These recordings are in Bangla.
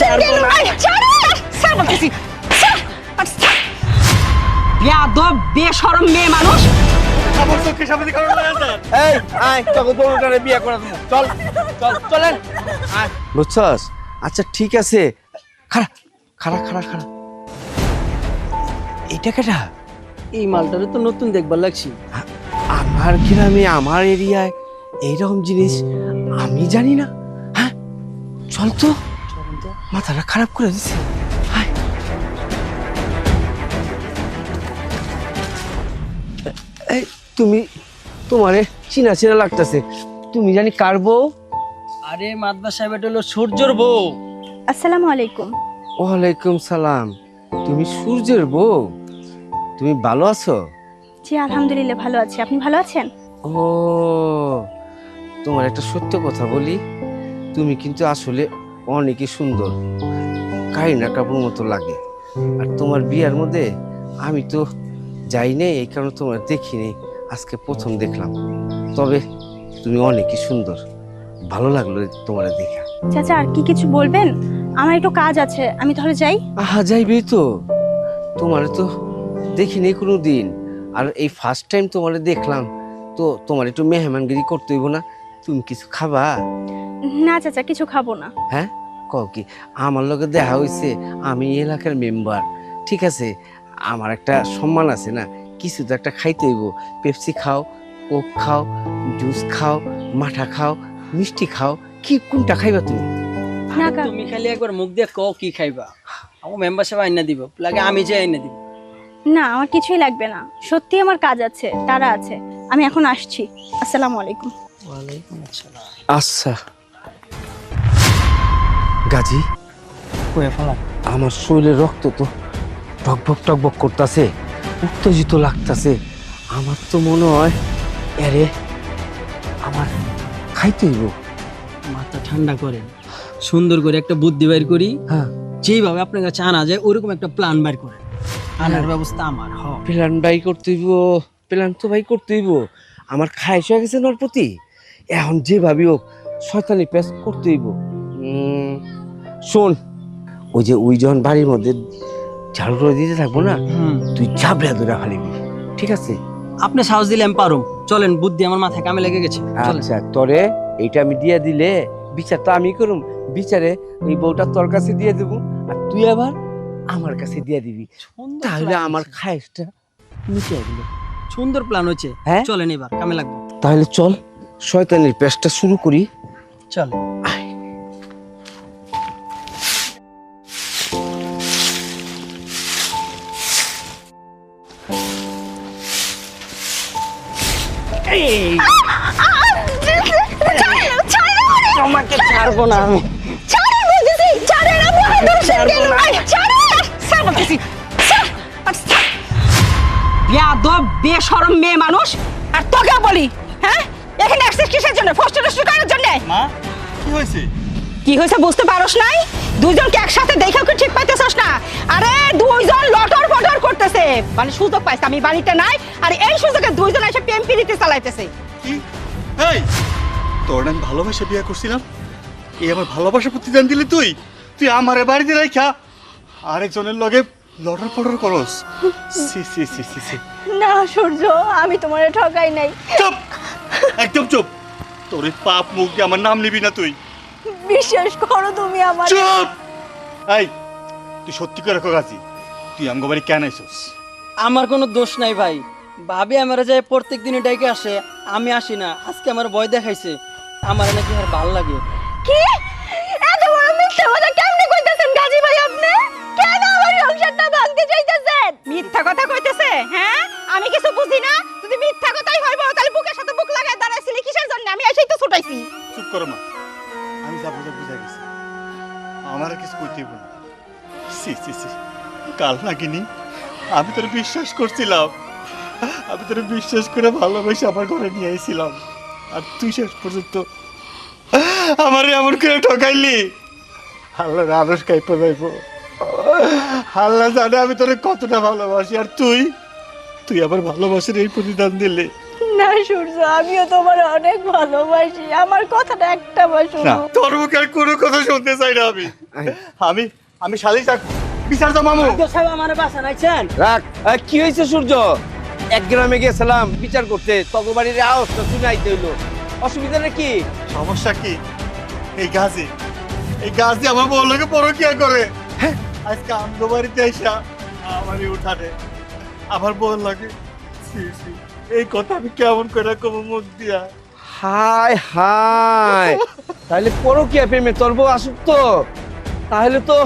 ছাড়বো না। বেয়াদব বেশরম মেয়ে মানুষ আমার চোখে সামনে কারণ না স্যার এই আয় তোকে দোনোটারে বিয়ে করে দেবো চল চল চলেন আয় বুঝছস আচ্ছা ঠিক আছে। খাড়া খাড়া খাড়া খাড়া। এটা কেটা? এই মালটারে তো নতুন দেখবার লাগছি। আমার গ্রামে আমার এরিয়ায় এইরকম জিনিস আমি জানি না? হ্যাঁ চল তো। মাথাটা খারাপ করে দিচ্ছে হায়। এই তুমি তোমারে চিনা চিনা লাগতেছে। তুমি জানি কার বউ? আরে মাদবা সাহেব এটা হলো সূর্যর বউ। আসসালামু আলাইকুম। ওয়ালাইকুম সালাম। তুমি সূর্যের বউ? তুমি ভালো আছো? জি আলহামদুলিল্লাহ ভালো আছি। আপনি ভালো আছেন? ও তোমার একটা সত্য কথা বলি। তুমি কিন্তু আসলে অনেকই সুন্দর। কারিনা কাপুর মতো লাগে। আর তোমার বিয়ার মধ্যে আমি তো যাই নাই এই কারণে তোমার দেখিনি। আজকে প্রথম দেখলাম। তবে তুমি অনেকই সুন্দর। ভালো লাগল তোমার দেখা। চাচা আর কি কিছু বলবেন? আমার একটু কাজ আছে আমি তাহলে যাই। আহা যাইবেই তো। তোমার তো দেখিনি কোনো দিন আর এই ফার্স্ট টাইম তোমার দেখলাম তো তোমার একটু মেহমানগিরি করতে হইব না। তুমি কিছু খাবা? না চাচা কিছু খাব না। হ্যাঁ? কও কি আমার লগে দেখা হইছে আমি এলাকার মেম্বার। ঠিক আছে আমার একটা সম্মান আছে না কিছু তো একটা খাইতে হইব। পেপসি খাও কোক খাও জুস খাও মাঠা খাও মিষ্টি খাও কি কোনটা খাইবা তুমি? না কা তুমি খালি একবার মুখ দিয়ে কও কি খাইবা। আমার মেম্বারশিপ আইনা দিব লাগে আমি যে আইনা দিব। না আমার কিছুই লাগবে না। সত্যি আমার কাজ আছে তারা আছে। আমি এখন আসছি। আসসালামু আলাইকুম। ওয়ালাইকুম আসসালাম। আচ্ছা। গাজী? কয়ে ফেলা আমার শরীরে রক্ত তো টকবক টকবক করতেছে উত্তেজিত লাগতেছে। আমার তো মনে হয় আরে আমার খাইতে হইব। মাথা ঠান্ডা করেন। সুন্দর করে একটা বুদ্ধি বাইর করি। হ্যাঁ। যেইভাবে আপনার কাছে আনা যায় ওরকম একটা প্ল্যান বাইর করেন। আনার ব্যবস্থা আমার হ। প্ল্যান বাই করতে হইব প্ল্যান তো ভাই করতে হইব। আমার খাইশ হয়ে গেছে নরপতি। এখন যেভাবে হোক শয়তানি প্যাস করতে হইব। উম, শোন ওই যে ওই যখন বাড়ির মধ্যে ঝাড়ু করে দিতে থাকব না তুই ঝাবড়া ধরে ফেলিবি ঠিক আছে? আপনি সাহস দিলে আমি পারুম। চলেন বুদ্ধি আমার মাথায় কামে লেগে গেছে। আচ্ছা তোরে এইটা আমি দিয়ে দিলে বিচার তো আমি করুম। বিচারে ওই বউটা তোর কাছে দিয়ে দেব আর তুই আবার আমার কাছে দিয়ে দিবি। তাহলে আমার হয়েছে। খায়েসটা মিটে গেল সুন্দর প্ল্যান হচ্ছে হ্যাঁ? চলেন এবার কামে লাগবো। তাহলে চল শয়তানের পেশটা শুরু করি। চল ছাড়বো না আমি। বেয়াদব বেশরম মেয়ে মানুষ। আর তোকে বলি হ্যাঁ? এখানে কিসের জন্য? ফস্ট টস্ট করার জন্য? মা কি হয়েছে? কি হয়েছে বুঝতে পারোস নাই? দুইজনকে একসাথে দেখেও কি ঠিক পাইতেছস না? আরে দুইজন লটর করতেছে। মানে সুযোগ পাইছে আমি বাড়িতে নাই আর এই সুযোগে দুইজন এসে প্রেম পিড়িতে চালাইতেছে। কি? এই তোর আমি বিয়ে করছিলাম? এই আমার ভালোবাসা প্রতিদান দিলি তুই? তুই আমারে বাড়িতে রাখা আরেকজনের লগে লটর পটর করস। সি সি সি সি সি না সূর্য আমি তোমার ঠকাই নাই। চুপ! একদম চুপ! তোর পাপ মুখ দিয়ে আমার নাম নিবি না তুই। বিশ্বাস করো তুমি আমার। চুপ! এই তুই সত্যি করে রাখো গাছি তুই আমগো বাড়ি কেন আইসস? আমার কোনো দোষ নাই ভাই। ভাবি আমার যায় প্রত্যেক দিনে ডাইকে আসে আমি আসি না। আজকে আমার ভয় দেখাইছে। আমার নাকি আর ভালো লাগে। কি? এত বড় মিথ্যা কথা কেমনে কইতাছেন গাজী ভাই আপনি? কেন আমার সংসারটা ভাঙতে চাইতেছেন? মিথ্যা কথা কইতেছে হ্যাঁ? আমি কিছু বুঝি না। যদি মিথ্যা কথাই হইব তাহলে বুকের সাথে বুক লাগায় দাঁড়াইছিলি কিসের জন্য? আমি এসেই তো ছুটাইছি। চুপ করো মা। আমি যা বুঝে বুঝে গেছি। আমার কিছু কইতে হইব না। সি সি সি কাল নাকিনি আমি তোর বিশ্বাস করছিলাম। আমি তোর বিশ্বাস করে ভালোবেসে আমার ঘরে নিয়ে আইছিলাম। আর তুই শেষ পর্যন্ত আমারে এমন করে ঠকাইলি? আল্লাহ আরস কাইপে যাইব। আল্লাহ জানে আমি তোরে কতটা ভালোবাসি আর তুই? তুই আমার ভালোবাসার এই প্রতিদান দিলি। না সূর্য আমিও তোমার অনেক ভালোবাসি। আমার কথাটা একটা বার না শোনো তোর মুখে আর কোনো কথা শুনতে চাই না আমি। আমি আমি শালিক ডাকবো বিচার তো মামু। সাহেব আমার বাসা নাইছেন? রাখ। কি হয়েছে সূর্য? এক গ্রামে গেছিলাম বিচার করতে। তগবাড়ির আওয়াজটা শুনাইতে হইল। অসুবিধা নাকি সমস্যা কি? এই গাছে এই গাছ আমার বউ লোকে পরকিয়া করে। হ্যাঁ? আজকে আমগো বাড়িতে এসা আমার উঠানে আমার বউ লাগে এই কথা আমি কেমন করে কব মুখ দিয়া? হাই হাই তাহলে পরকিয়া প্রেমে তোর বউ আসুক তো। তাহলে তো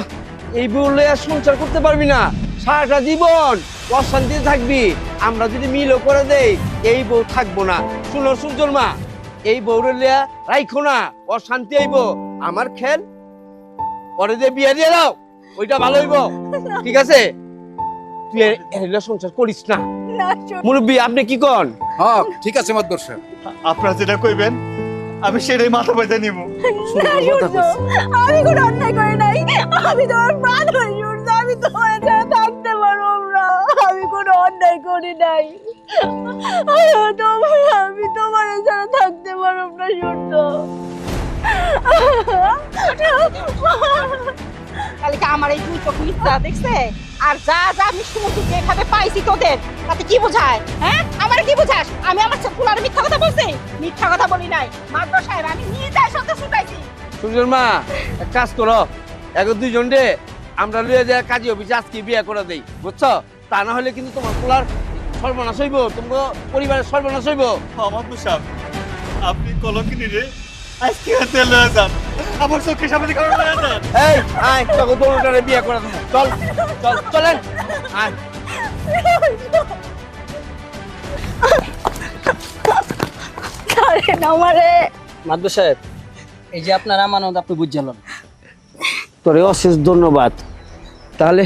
এই বউ লইয়া সংসার করতে পারবি না। সারাটা জীবন অশান্তিতে থাকবি। আমরা যদি মিলও করে দেই এই বউ থাকব না। শুনো সূর্যর মা এই বউরে লিয়া রাইখো না অশান্তি আইব আমার খেল পরে দিয়ে বিয়ে দিয়ে দাও ওইটা ভালো হইব। ঠিক আছে? তুই এগুলা সংসার করিস না। মুরব্বী আপনি কি কন? হ্যাঁ ঠিক আছে মাদ্দর সাহেব। আপনারা যেটা কইবেন আমি সেটাই মাথা পাইতে নিব। আমি কোনো অন্যায় করি নাই। আমি তোমার প্রাণ হই সূর্য আমি তোমার ছাড়া থাকতে কোনো অন্যায় করি নাই। তোমার আমি তোমার ছাড়া থাকতে পারব না সূর্য কালকে আমার এই দুই চোখ মিথ্যা দেখছে? আর যা যা আমি শুনছি যেভাবে পাইছি তোদের তাতে কি বোঝায়? হ্যাঁ? আমার কি বোঝাস? আমি আমার মিথ্যা কথা বলছি? মিথ্যা কথা বলি নাই। মাদ্র সাহেব আমি নিজে সত্য শুকাইছি সূর্যর মা এক কাজ করো। এখন দুইজন রে আমরা লইয়া যায় কাজী অফিসে আজকে বিয়ে করে দেই বুঝছ? তা না হলে কিন্তু তোমার পোলার সর্বনাশ হইব তোমার পরিবারের সর্বনাশ হইব। আমার পোশাক আপনি কলঙ্কিনি রে আজকে হাতে লয়ে যান। আমার চোখে সামনে কারণ লয়ে যান। এই আয় তোকে দৌড়টারে বিয়ে করে দেবো চল চল চলেন। আয়। ছাড়েন আমারে। মাদ্দ সাহেব এই যে আপনার আমানত আপনি বুঝছিলেন তোরে অশেষ ধন্যবাদ। তাহলে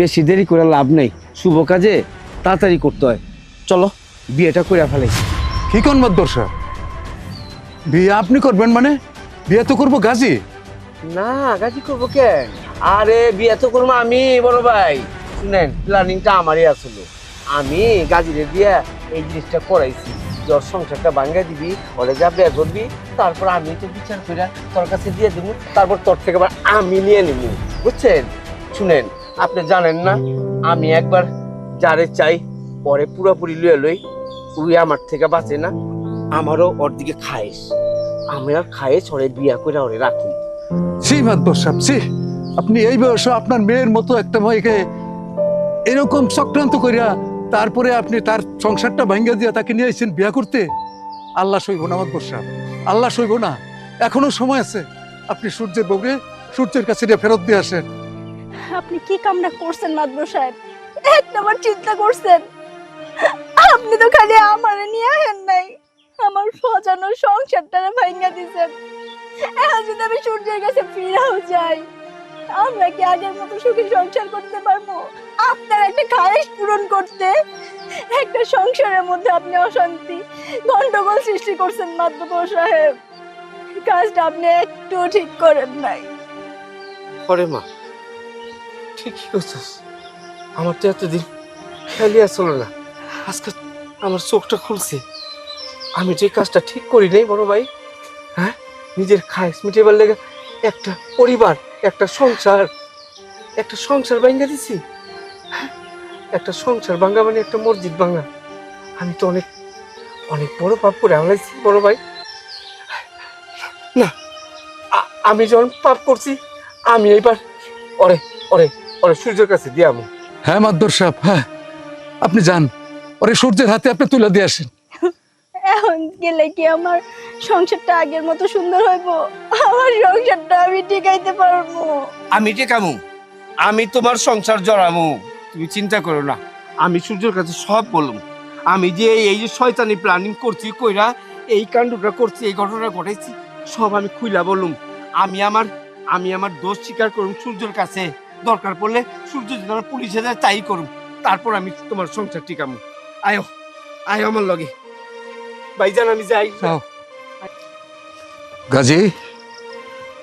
বেশি দেরি করে লাভ নেই। শুভ কাজে তাড়াতাড়ি করতে হয়। চলো বিয়েটা করে ফেলে। কি কোন মাদ্দর সাহেব বিয়ে আপনি করবেন মানে? বিয়ে তো করব গাজী। না গাজি করব কেন আরে বিয়ে তো করব আমি বড় ভাই। শুনেন প্ল্যানিংটা আমারই আসলো। আমি গাজিরে দিয়ে এই জিনিসটা করাইছি। তোর সংসারটা ভাঙ্গা দিবি ওরে যা বিয়ে করবি তারপর আমি তো বিচার করে তোর কাছে দিয়ে দেবো তারপর তোর থেকে আবার আমি নিয়ে নিব বুঝছেন? শুনেন আপনি জানেন না, আমি একবার যারে চাই, পরে পুরোপুরি লুয়ে লই তুই আমার থেকে বাঁচে না, আমারও ওর দিকে খায়েস। আমি আর খায়েস, ওরে বিয়া করে ওরে রাখি। সি মাদ্দর সাহেব আপনি এই বয়সে আপনার মেয়ের মতো একটা মেয়েকে এরকম চক্রান্ত করিয়া তারপরে আপনি তার সংসারটা ভাঙ্গা দিয়া তাকে নিয়ে আসছেন বিয়া করতে? আল্লাহ সইব না মাদ্দর সাহেব আল্লাহ সইব না। এখনও সময় আছে। আপনি সূর্যের বউরে সূর্যের কাছে ফেরত দিয়ে আসেন। আপনি কি কামনা করছেন, মাদবর সাহেব? একটাবার চিন্তা করছেন। আপনি তো খালি আমার নিয়ে আহেন নাই। আমার সাজানো সংসারটারে ভাঙ্গা দিছেন। এখন যদি আমি সূর্যের কাছে ফিরাও যাই, আমরা কি আগের মতো সুখী সংসার করতে পারব? আপনার একটা খায়েশ পূরণ করতে, একটা সংসারের মধ্যে আপনি অশান্তি, গন্ডগোল সৃষ্টি করছেন মাদ্দবর সাহেব। কাজটা আপনি একটু ঠিক করেন নাই। পরে মা। ঠিকই করছিস আমার তো এতদিন খেয়ালই আসলো না। আজকে আমার চোখটা খুলছে। আমি যে কাজটা ঠিক করি নাই, বড় ভাই হ্যাঁ? নিজের খাইস মিটেবার লেগে একটা পরিবার, একটা সংসার একটা সংসার ভাঙ্গা দিছি। হ্যাঁ? একটা সংসার ভাঙ্গা মানে একটা মসজিদ ভাঙ্গা আমি তো অনেক অনেক বড় পাপ করে আমলাইছি বড় ভাই। না আমি যখন পাপ করছি, আমি এইবার অরে ওরে ওরে সূর্যের কাছে দিয়ামু হ্যাঁ মাদ্দর সাহেব হ্যাঁ। আপনি যান। ওরে সূর্যের হাতে আপনি তুলে দিয়ে আসেন। এখন গেলে কি আমার সংসারটা আগের মতো সুন্দর হইব? আমার সংসারটা আমি টিকাইতে পারব। আমি টেকামু। আমি তোমার সংসার জড়ামু। তুমি চিন্তা করো না। আমি সূর্যের কাছে সব বললাম আমি যে এই যে শয়তানি প্ল্যানিং করছি কইরা এই কাণ্ডটা করছি এই ঘটনা ঘটাইছি সব আমি খুইলা বললুম আমি আমার আমি আমার দোষ স্বীকার করুম সূর্যের কাছে। দরকার পড়লে সূর্য যদি পুলিশে যায় তাই করুম তারপর আমি তোমার সংসার টিকামু আয়ো আয়ো আমার লগে। ভাইজান আমি যাই। গাজী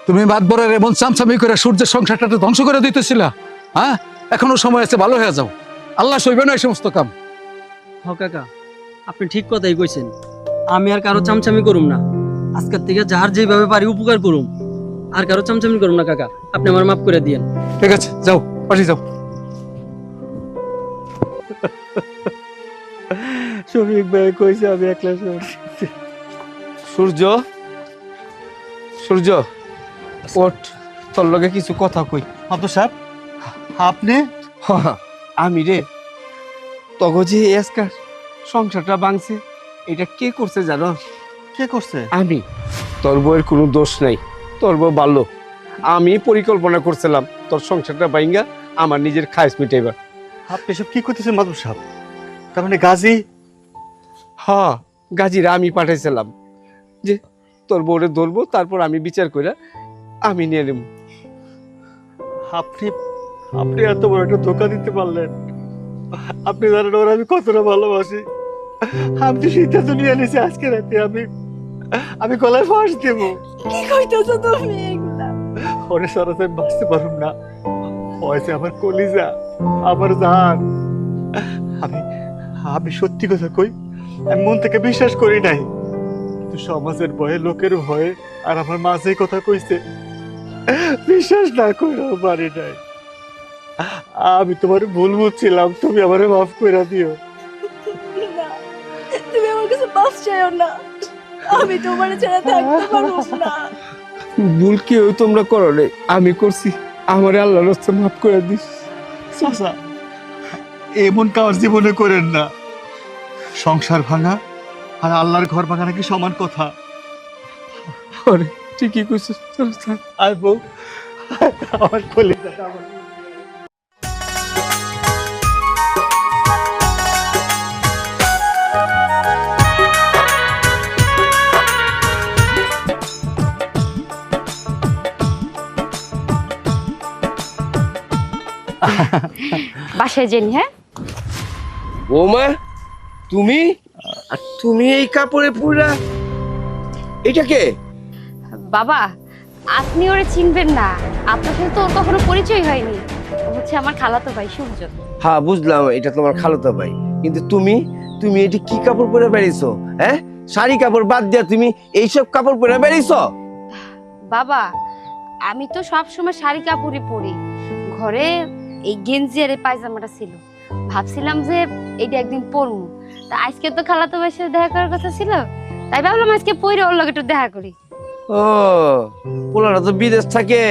তুমি মাতবরের এমন চামচামি করে সূর্যের সংসারটা তো ধ্বংস করে দিতেছিলা হ্যাঁ? এখনও সময় আছে ভালো হয়ে যাও। আল্লাহ সইবে না এই সমস্ত কাম। হ কাকা আপনি ঠিক কথাই কইছেন। আমি আর কারও চামচামি করুম না। আজকের থেকে যার যেভাবে পারি উপকার করুম। আর কারও চামচামি করুম না কাকা। আপনি আমার মাফ করে দিয়েন। ঠিক আছে যাও পাশে যাও। শফিক ভাই কইছে আমি একলা সূর্য সূর্য ওঠ তোর লগে কিছু কথা কই। আব্দুল সাহেব আপনি? হ, আমি রে। তগো যে আজকাল সংসারটা ভাঙছে এটা কে করছে জানো? কে করছে? আমি। তোর বউয়ের কোনো দোষ নাই তোর বউ ভালো। আমি পরিকল্পনা করছিলাম তোর সংসারটা ভাঙ্গা আমার নিজের খায়স মিটাইবার আপনি সব কি করতেছেন মাদুর সাহেব? তার মানে গাজী? হা গাজীরা আমি পাঠাইছিলাম যে তোর বউরে ধরবো তারপর আমি বিচার করে আমি নিয়ে নেব। আপনি আপনি এত বড় একটা ধোকা দিতে পারলেন। আপনি জানেন ওরা আমি কতটা ভালোবাসি। আমি তো সিদ্ধান্ত নিয়ে নিয়েছি আজকে রাতে আমি আমি গলায় ফাঁস দেবো। কি কইতেছো তুমি? ওরে সারাতে আমি বাঁচতে পারুম না। হয়েছে আমার কলিজা, আমার জান। আমি আমি সত্যি কথা কই, আমি মন থেকে বিশ্বাস করি নাই। কিন্তু সমাজের ভয়ে, লোকের ভয়ে আর আমার মাঝে কথা কইছে, বিশ্বাস না করেও পারি নাই। আমি তোমার ভুল বুঝছিলাম, তুমি আমারে মাফ করে দিও। তুমি আমার কাছে বাস চাইও না। আমি তোমার ছাড়া থাকতে পারব না। ভুল কেউ তোমরা করো রে আমি করছি। আমার আল্লাহ রস্তে মাফ করে দিস। চাচা এমন কাজ জীবনে করেন না। সংসার ভাঙা আর আল্লাহর ঘর ভাঙা নাকি সমান কথা। ঠিকই কইছিস। চল আর বউ আমার কলিজাটা আমার বাসায় জেনি হ্যাঁ? বৌমা তুমি? আর তুমি এই কাপড়ে পুরা? এটা কে? বাবা আপনি ওরে চিনবেন না। আপনার সাথে তো ওর কখনো পরিচয় হয়নি। ও হচ্ছে আমার খালাতো ভাই সূর্য হ্যাঁ বুঝলাম এটা তোমার খালাতো ভাই। কিন্তু তুমি তুমি এটি কি কাপড় পরে বেরিয়েছো হ্যাঁ? শাড়ি কাপড় বাদ দিয়া তুমি এইসব কাপড় পরে বেরিয়েছো বাবা আমি তো সব সময় শাড়ি কাপড়ই পরি। ঘরে এই গেঞ্জি আর এই পায়জামাটা ছিল। ভাবছিলাম যে এটা একদিন পরবো তা আজকে তো খালাতো ভাইয়ের সাথে দেখা করার কথা ছিল। তাই ভাবলাম আজকে পরে ওর লগে একটু দেখা করি। ও পোলারা তো বিদেশ থাকে।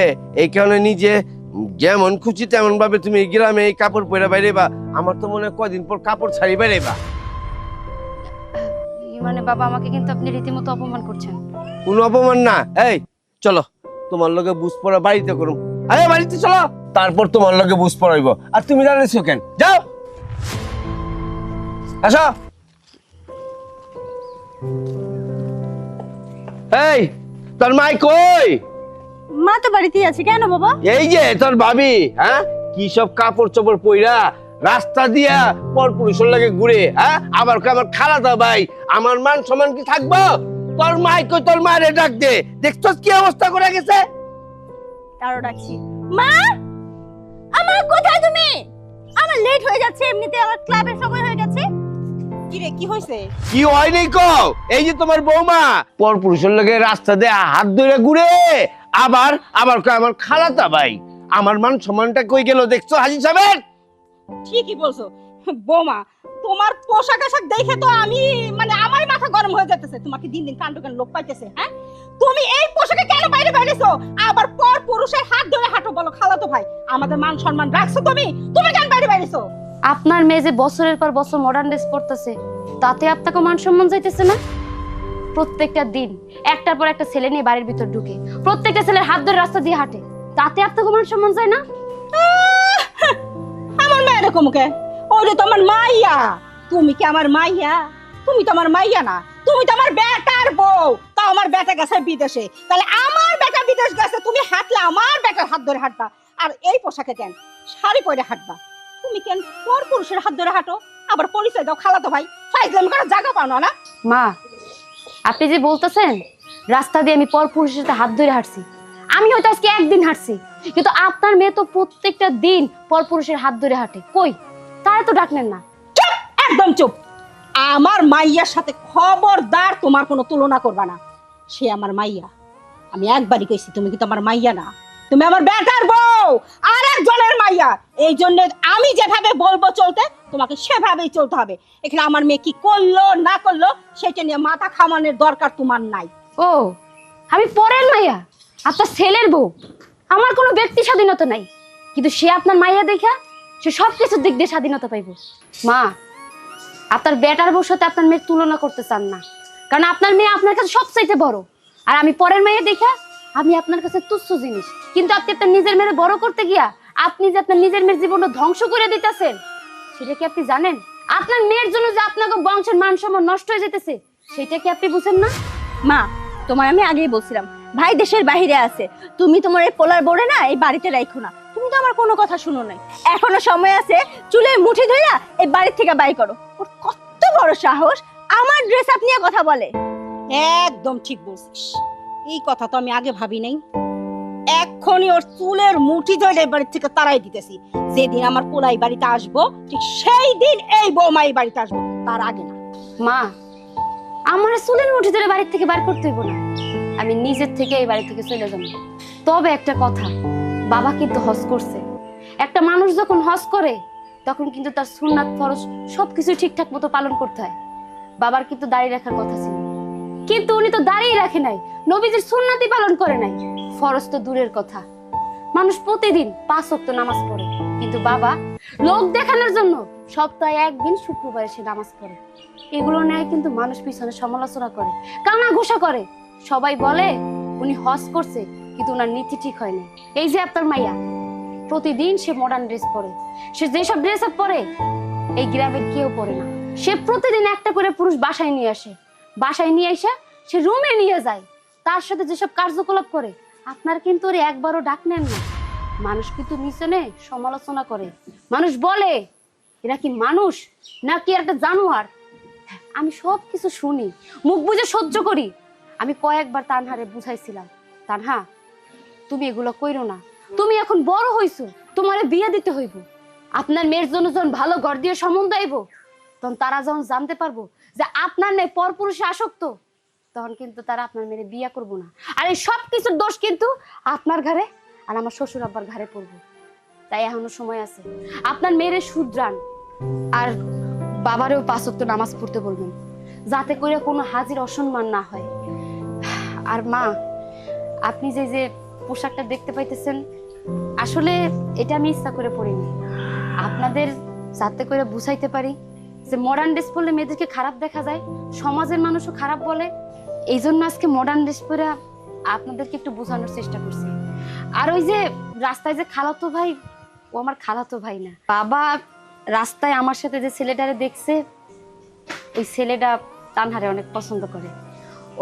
এই কারণে নিজে যেমন খুশি তেমন ভাবে তুমি এই গ্রামে এই কাপড় পরে বাইরে বা আমার তো মনে হয় কদিন পর কাপড় ছাড়ি বাইরে বা মানে বাবা আমাকে কিন্তু আপনি রীতিমতো অপমান করছেন। কোনো অপমান না। এই চলো। তোমার লগে বুঝ পড়া বাড়িতে করুম। আরে বাড়িতে চলো। তারপর তোমার লগে বুঝ পড়াইব। আর তুমি দাঁড়িয়েছো কেন যাও! আসো! এই তোর মাই কই? মা তো বাড়িতেই আছে কেন বাবা? এই যে তোর ভাবি হ্যাঁ? কি সব কাপড় চোপড় পইরা রাস্তা দিয়া পর পুরুষের লাগে ঘুরে হ্যাঁ? আবার আমার খালাদা ভাই আমার মান সমান কি থাকব? তোর মাই কই তোর মারে ডাক দে। দেখছস কি অবস্থা করে গেছে? তারও ডাকছি। মা! আমার কোথায় তুমি? আমার লেট হয়ে যাচ্ছে এমনিতে আমার ক্লাবের সময় হয়ে গেছে। কি রে কি হয়েছে কি হয় নাই কও এই যে তোমার বৌমা পর পুরুষের লাগে রাস্তা দিয়ে হাত ধরে ঘুরে আবার আবার কয় আমার খালাতা ভাই আমার মান সম্মানটা কই গেল দেখছ হাজি সাহেব? ঠিকই বলছো। বৌমা তোমার পোশাক আশাক দেখে তো আমি মানে আমার মাথা গরম হয়ে যাচ্ছে তোমাকে দিন দিন কাণ্ড কেন লোক পাইতেছে হ্যাঁ? তুমি এই পোশাকে কেন বাইরে বাইরেছো আবার পর পুরুষের হাত বলো খালাতো ভাই আমাদের মান সম্মান রাখছো তুমি? তুমি কেন বাইরে বাইরেছো আপনার মেয়ে যে বছরের পর বছর মডার্ন ড্রেস পরতেছে তাতে আপনাকে মান সম্মান যাইতেছে না? প্রত্যেকটা দিন একটার পর একটা ছেলে নিয়ে বাড়ির ভিতর ঢুকে প্রত্যেকটা ছেলের হাত ধরে রাস্তা দিয়ে হাঁটে তাতে আপনাকে মান সম্মান যায় না? আমার মা এরকম কে ওরে তো আমার মাইয়া। তুমি কি আমার মাইয়া? তুমি তো আমার মাইয়া না। তুমি তো আমার বেটার বউ। তা আমার বেটা গেছে বিদেশে। তাহলে আমার বিদেশ গেছে তুমি হাঁটলে আমার বেটার হাত ধরে হাঁটবা। আর এই পোশাকে কেন? শাড়ি পরে হাঁটবা। তুমি কেন পর পুরুষের হাত ধরে হাঁটো? আবার পরিচয় দাও খালাতো ভাই। ফাইজলাম করার জায়গা পাও না না? মা আপনি যে বলতেছেন রাস্তা দিয়ে আমি পর পুরুষের সাথে হাত ধরে হাঁটছি আমি হয়তো আজকে একদিন হাঁটছি কিন্তু আপনার মেয়ে তো প্রত্যেকটা দিন পর পুরুষের হাত ধরে হাঁটে। কই? তারা তো ডাকলেন না। চুপ একদম চুপ। আমার মাইয়ার সাথে খবরদার তোমার কোনো তুলনা করবা না। সে আমার মাইয়া। আমি একবারই কইছি, তুমি কিন্তু আমার মাইয়া না? তুমি আমার বেটার বউ আর একজনের মাইয়া। এই জন্য আমি যেভাবে বলব চলতে, তোমাকে সেভাবেই চলতে হবে। এখানে আমার মেয়ে কি করল, না করল, সেটা নিয়ে মাথা খামানোর দরকার তোমার নাই। ও, আমি পরের মাইয়া, আপনার ছেলের বউ। আমার কোনো ব্যক্তি স্বাধীনতা নাই। কিন্তু সে আপনার মাইয়া দেখা, সে সব কিছুর দিক দিয়ে স্বাধীনতা পাইব। মা, আপনার বেটার বউর সাথে আপনার মেয়ের তুলনা করতে চান না। কারণ আপনার মেয়ে আপনার কাছে সবচাইতে বড়। আর আমি পরের মাইয়া দেখা আমি আপনার কাছে তুচ্ছ জিনিস। কিন্তু আপনি আপনার নিজের মেয়ের বড় করতে গিয়া আপনি যে আপনার নিজের মেয়ের জীবনটা ধ্বংস করে দিতেছেন, সেটা কি আপনি জানেন? আপনার মেয়ের জন্য যে আপনাকে বংশের মান নষ্ট হয়ে যেতেছে, সেটা কি আপনি বুঝেন না? মা তোমার আমি আগেই বলছিলাম, ভাই দেশের বাইরে আছে। তুমি তোমার এই পোলার বোর্ডে না এই বাড়িতে রাখো না। তুমি তো আমার কোনো কথা শুনো নাই। এখনও সময় আছে, চুলে মুঠি ধরে এই বাড়ির থেকে বাই করো। ওর কত বড় সাহস, আমার ড্রেস আপ নিয়ে কথা বলে। একদম ঠিক বলছিস। এই কথা তো আমি আগে ভাবি নাই। এক্ষুনি ওর চুলের মুঠি ধরে এই বাড়ি থেকে তারাই দিতেছি। যেদিন আমার পোলাই বাড়িতে আসব, ঠিক সেই দিন এই বৌমা এই বাড়িতে আসব। তার আগে না। মা, আমার চুলের মুঠি ধরে বাড়ির থেকে বার করতে হইব না। আমি নিজের থেকে এই বাড়ি থেকে চলে যাব। তবে একটা কথা, বাবা কিন্তু হজ করছে। একটা মানুষ যখন হজ করে, তখন কিন্তু তার সুন্নাত, ফরজ সবকিছু ঠিকঠাক মতো পালন করতে হয়। বাবার কিন্তু দাঁড়িয়ে রাখার কথা ছিল। কিন্তু উনি তো দাঁড়িয়ে রাখে নাই, নবীজির সুন্নতি পালন করে নাই। ফরজ তো দূরের কথা। মানুষ প্রতিদিন পাঁচ ওয়াক্ত নামাজ পড়ে, কিন্তু বাবা লোক দেখানোর জন্য সপ্তাহে একদিন শুক্রবার সে নামাজ পড়ে। এগুলো নিয়ে কিন্তু মানুষ পিছনে সমালোচনা করে, কানা ঘোষা করে। সবাই বলে, উনি হজ করছে, কিন্তু ওনার নীতি ঠিক হয়নি। এই যে আপনার মাইয়া, প্রতিদিন সে মডার্ন ড্রেস পরে। সে যেসব ড্রেস আপ পরে, এই গ্রামের কেউ পরে না। সে প্রতিদিন একটা করে পুরুষ বাসায় নিয়ে আসে। বাসায় নিয়ে এসে সে রুমে নিয়ে যায়। তার সাথে যেসব কার্যকলাপ করে, আপনার কিন্তু ওর একবারও ডাক নেন না। মানুষ কিন্তু মিশনে সমালোচনা করে। মানুষ বলে, এরা কি মানুষ নাকি একটা জানোয়ার? আমি সব কিছু শুনি, মুখ বুঝে সহ্য করি। আমি কয়েকবার তানহারে বুঝাইছিলাম, তানহা, তুমি এগুলো কইরো না। তুমি এখন বড় হইছো, তোমারে বিয়ে দিতে হইব। আপনার মেয়ের জন্য ভালো ঘর দিয়ে সম্বন্ধ আইব তখন তারা যখন জানতে পারব যে আপনার মেয়ে পরপুরুষে আসক্ত, তখন কিন্তু তারা আপনার মেয়ে বিয়ে করব না। আর এই সব কিছুর দোষ কিন্তু আপনার ঘরে আর আমার শ্বশুর আব্বার ঘরে পড়ব। তাই এখনও সময় আছে। আপনার মেয়েরে শুধরান। আর বাবারেও পাঁচক্ত নামাজ পড়তে বলবেন, যাতে করে কোনো হাজির অসম্মান না হয়। আর মা, আপনি যে যে পোশাকটা দেখতে পাইতেছেন, আসলে এটা আমি ইচ্ছা করে পড়িনি আপনাদের যাতে করে বুঝাইতে পারি যে মডার্ন ড্রেস পরলে মেয়েদেরকে খারাপ দেখা যায়, সমাজের মানুষও খারাপ বলে। এই জন্য আজকে মডার্ন ড্রেস পরে আপনাদেরকে একটু বোঝানোর চেষ্টা করছি। আর ওই যে রাস্তায় যে খালাতো ভাই, ও আমার খালাতো ভাই না। বাবা রাস্তায় আমার সাথে যে ছেলেটারে দেখছে, ওই ছেলেটা তানহারে অনেক পছন্দ করে।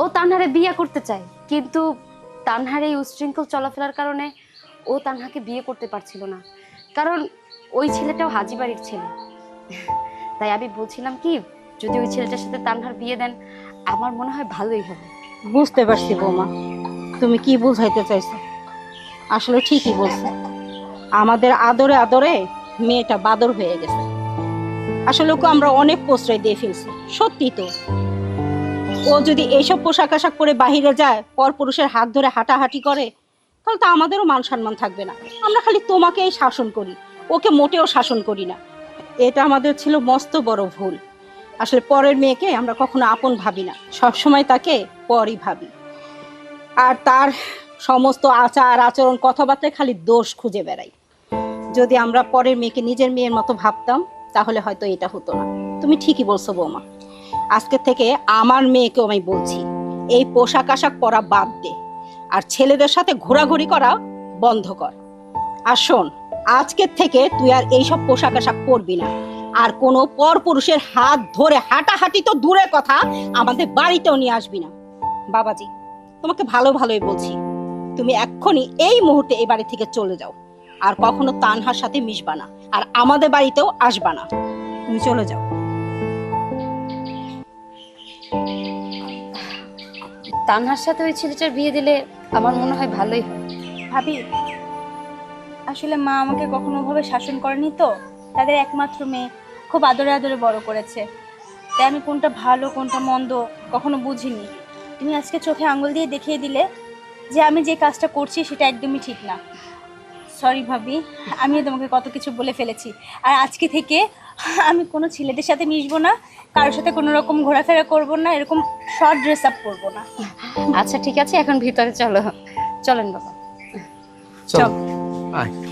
ও তানহারে বিয়ে করতে চায়, কিন্তু তানহারে এই উশৃঙ্খল চলাফেরার কারণে ও তানহাকে বিয়ে করতে পারছিল না। কারণ ওই ছেলেটাও হাজি বাড়ির ছেলে। তাই আমি বলছিলাম কি, যদি ওই ছেলেটার সাথে তানহার বিয়ে দেন, আমার মনে হয় ভালোই হবে। বুঝতে পারছি বৌমা। তুমি কি বুঝাইতে চাইছো? আসলে ঠিকই বলছো। আমাদের আদরে আদরে মেয়েটা বাদর হয়ে গেছে। আসলে ওকে আমরা অনেক প্রশ্রয় দিয়ে ফেলছি, সত্যি তো। ও যদি এইসব পোশাক আশাক পরে বাহিরে যায়, পরপুরুষের হাত ধরে হাঁটাহাঁটি করে, তাহলে তো আমাদেরও মান সম্মান থাকবে না। আমরা খালি তোমাকেই শাসন করি, ওকে মোটেও শাসন করি না। এটা আমাদের ছিল মস্ত বড় ভুল। আসলে পরের মেয়েকে আমরা কখনো আপন ভাবি না। সবসময় তাকে পরই ভাবি। আর তার সমস্ত আচার আচরণ কথাবার্তায় খালি দোষ খুঁজে বেড়াই। যদি আমরা পরের মেয়েকে নিজের মেয়ের মতো ভাবতাম, তাহলে হয়তো এটা হতো না। তুমি ঠিকই বলছো, বৌমা। আজকে থেকে আমার মেয়েকেও আমি বলছি, এই পোশাক আশাক পরা বাদ দে। আর ছেলেদের সাথে ঘোরাঘুরি করা বন্ধ কর। আর শোন আজকের থেকে তুই আর এইসব পোশাক আশাক পরবি না। আর কোনো পর পুরুষের হাত ধরে হাঁটাহাঁটি তো দূরের কথা আমাদের বাড়িতেও নিয়ে আসবি না। বাবাজি তোমাকে ভালো ভালোই বলছি। তুমি এক্ষুনি এই মুহূর্তে এই বাড়ি থেকে চলে যাও। আর কখনো তানহার সাথে মিশবা না। আর আমাদের বাড়িতেও আসবা না। তুমি চলে যাও। তানহার সাথে ওই ছেলেটার বিয়ে দিলে আমার মনে হয় ভালোই হয়। ভাবি আসলে মা আমাকে কখনো ভাবে শাসন করেনি তো? তাদের একমাত্র মেয়ে। খুব আদরে আদরে বড় করেছে। তাই আমি কোনটা ভালো কোনটা মন্দ কখনো বুঝিনি। তুমি আজকে চোখে আঙুল দিয়ে দেখিয়ে দিলে যে আমি যে কাজটা করছি সেটা একদমই ঠিক না। সরি ভাবি আমিও তোমাকে কত কিছু বলে ফেলেছি। আর আজকে থেকে আমি কোনো ছেলেদের সাথে মিশবো না কারোর সাথে কোনো রকম ঘোরাফেরা করব না এরকম শর্ট ড্রেস আপ করব না। আচ্ছা ঠিক আছে এখন ভিতরে চলো। চলেন বাবা। চল। আয়